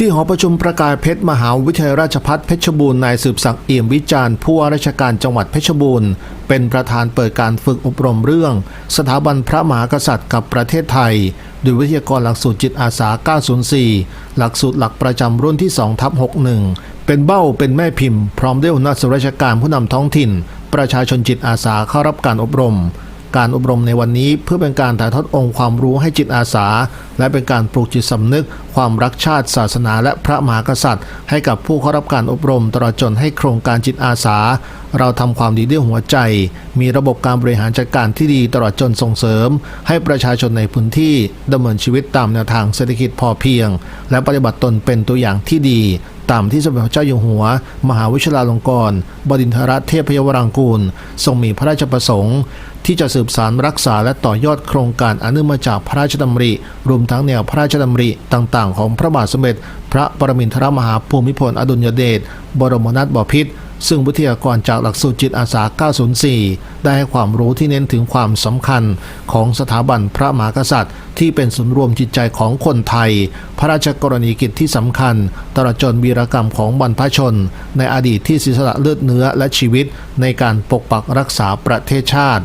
ที่หอประชุมประกายเพชรมหาวิทยาลัยราชภัฏเพชรบูรณ์นายสืบศักดิ์เอี่ยมวิจารณ์ผู้ว่าราชการจังหวัดเพชรบูรณ์เป็นประธานเปิดการฝึกอบรมเรื่อง สถาบันพระมหากษัตริย์กับประเทศไทย โดยวิทยากรหลักสูตรจิตอาสา 904 หลักสูตรหลักประจำรุ่นที่2ทับ61 เป็นเบ้าเป็นแม่พิมพ์ พร้อมด้วยหัวหน้าส่วนราชการผู้นำท้องถิ่น ประชาชนจิตอาสาเข้ารับการอบรม การอบรมในวันนี้เพื่อเป็นการถ่ายทอดองค์ความรู้ให้จิตอาสา และเป็นการปลูกจิตสำนึก ความรักชาติ ศาสนา และพระมหากษัตริย์ ให้กับผู้เข้ารับการอบรมตลอดจนให้โครงการจิตอาสา เราทำความดีด้วยหัวใจ มีระบบการบริหารจัดการที่ดีตลอดจนส่งเสริม ให้ประชาชนในพื้นที่ดำเนินชีวิตตามแนวทางเศรษฐกิจพอเพียง และปฏิบัติตนเป็นตัวอย่างที่ดี ตามที่สมเด็จพระเจ้าอยู่หัว มหาวิชลาลงกรณบดินทรเทพยวรังกูล ทรงมีพระราชประสงค์ ที่จะสืบสารรักษาและต่อยอดโครงการอนุมาจากพระราชดำริ รวมทั้งแนวพระราชดำริต่างๆ ของพระบาทสมเด็จ พระปรมินทรมหาภูมิพลอดุลยเดชบรมนาถบพิตร ซึ่งวิทยากรจากหลักสูตรจิตอาสา 904 ได้ให้ความรู้ที่เน้นถึงความสำคัญของสถาบันพระมหากษัตริย์ ที่เป็นศูนย์รวมจิตใจของคนไทย พระราชกรณียกิจที่สำคัญ ตลอดจนวีรกรรมของบรรพชน ในอดีตที่ศิสละเลือดเนื้อและชีวิตในการปกปักรักษาประเทศชาติ